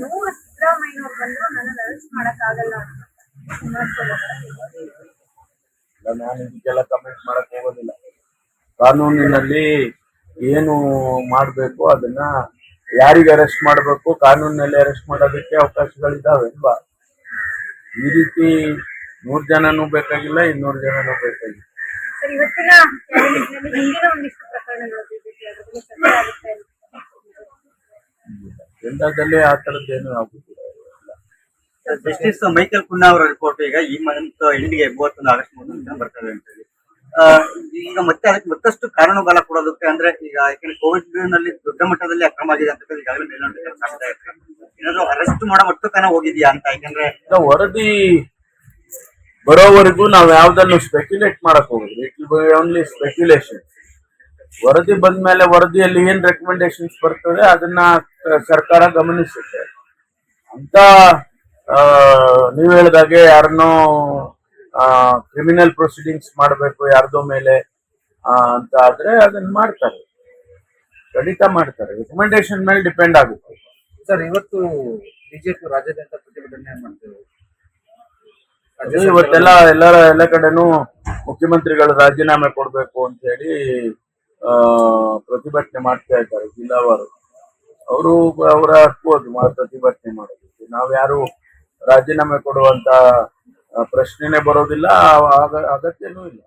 ನೂರು ಸಿದ್ದರಾಮಯ್ಯನವ್ರು ಬಂದ್ರು ನನ್ನ ಅರೆಸ್ಟ್ ಮಾಡಕ್ ಆಗಲ್ಲ ನಾನು ಇದಕ್ಕೆಲ್ಲ ಕಮೆಂಟ್ ಮಾಡಕ್ ಹೋಗೋದಿಲ್ಲ. ಕಾನೂನಿನಲ್ಲಿ ಏನು ಮಾಡಬೇಕು ಅದನ್ನ ಯಾರಿಗೆ ಅರೆಸ್ಟ್ ಮಾಡಬೇಕು ಕಾನೂನಿನಲ್ಲಿ ಅರೆಸ್ಟ್ ಮಾಡೋದಕ್ಕೆ ಅವಕಾಶಗಳಿದಾವೆ ಅಲ್ವಾ ಈ ರೀತಿ ನೂರ್ ಜನನೂ ಬೇಕಾಗಿಲ್ಲ ಇನ್ನೂರು ಜನನೂ ಬೇಕಾಗಿಲ್ಲ. ಇವತ್ತಿನ ಹಿಂದಿನ ಒಂದಿಷ್ಟು ಪ್ರಕರಣಗಳು ಆಗುತ್ತೆ ಆ ಥರದ್ದೇನು ಏನು ಜಸ್ಟಿಸ್ ಮೈಕಲ್ ಕುನ್ನಾ ಅವರ ರಿಪೋರ್ಟ್ ಈಗ ಈ ಮಂತ್ ಎಂಡಿಗೆ ಮೂವತ್ತೊಂದು ಆಗಸ್ಟ್ ಮೂವತ್ತೊಂದು ಬರ್ತದೆ ಅಂತ ಹೇಳಿ. ಈಗ ಮತ್ತೆ ಅದಕ್ಕೆ ಮತ್ತಷ್ಟು ಕಾರಣ ಬಲ ಕೊಡೋದಕ್ಕೆ ಅಂದ್ರೆ ಈಗ ಯಾಕಂದ್ರೆ ಕೋವಿಡ್ನಲ್ಲಿ ದೊಡ್ಡ ಮಟ್ಟದಲ್ಲಿ ಅಕ್ರಮ ಆಗಿದೆ ಅಂತ ಹೇಳಿ ಈಗಾಗಲೇ ಮೇಲ್ನೋಟಕ್ಕೆ ಇರ್ತಾರೆ ಏನಾದ್ರು ಅರೆಸ್ಟ್ ಮಾಡೋ ಮಟ್ಟಕ್ಕನ ಹೋಗಿದ್ಯಾ ಅಂತ ಯಾಕಂದ್ರೆ ವರದಿ ಬರೋವರೆಗೂ ನಾವು ಯಾವ್ದನ್ನು ಸ್ಪೆಕ್ಯುಲೇಟ್ ಮಾಡಕ್ ಹೋಗುದು ಇಟ್ ವಿಲ್ ಓನ್ಲಿ ಸ್ಪೆಕ್ಯುಲೇಷನ್ ವರದಿ ಬಂದ ಮೇಲೆ ವರದಿಯಲ್ಲಿ ಏನ್ ರೆಕಮೆಂಡೇಶನ್ಸ್ ಬರ್ತದೆ ಅದನ್ನ ಸರ್ಕಾರ ಗಮನಿಸುತ್ತೆ. ಅಂತ ನೀವು ಹೇಳ್ದಾಗೆ ಯಾರನ್ನೋ ಕ್ರಿಮಿನಲ್ ಪ್ರೊಸೀಡಿಂಗ್ಸ್ ಮಾಡಬೇಕು ಯಾರ್ದೋ ಮೇಲೆ ಅಂತ ಆದ್ರೆ ಅದನ್ನ ಮಾಡ್ತಾರೆ. ಖಂಡಿತ ಮಾಡ್ತಾರೆ. ರೆಕಮೆಂಡೇಶನ್ ಮೇಲೆ ಡಿಪೆಂಡ್ ಆಗುತ್ತೆ. ಸರ್ ಇವತ್ತು ಬಿಜೆಪಿ ರಾಜ್ಯಾದ್ಯಂತ ಪ್ರತಿಭಟನೆ ಮಾಡ್ತೇವೆ ಇವತ್ತೆಲ್ಲ ಎಲ್ಲರ ಎಲ್ಲ ಕಡೆನೂ ಮುಖ್ಯಮಂತ್ರಿಗಳು ರಾಜೀನಾಮೆ ಕೊಡಬೇಕು ಅಂತ ಹೇಳಿ ಪ್ರತಿಭಟನೆ ಮಾಡ್ತಾ ಇದ್ದಾರೆ, ಜಿಲ್ಲಾವಾರು. ಅವರು ಅವರ ಹಕ್ಕು ಪ್ರತಿಭಟನೆ ಮಾಡೋದಕ್ಕೆ. ನಾವ್ಯಾರು ರಾಜೀನಾಮೆ ಕೊಡುವಂತ ಪ್ರಶ್ನೆನೇ ಬರೋದಿಲ್ಲ ಅಗತ್ಯನೂ ಇಲ್ಲ.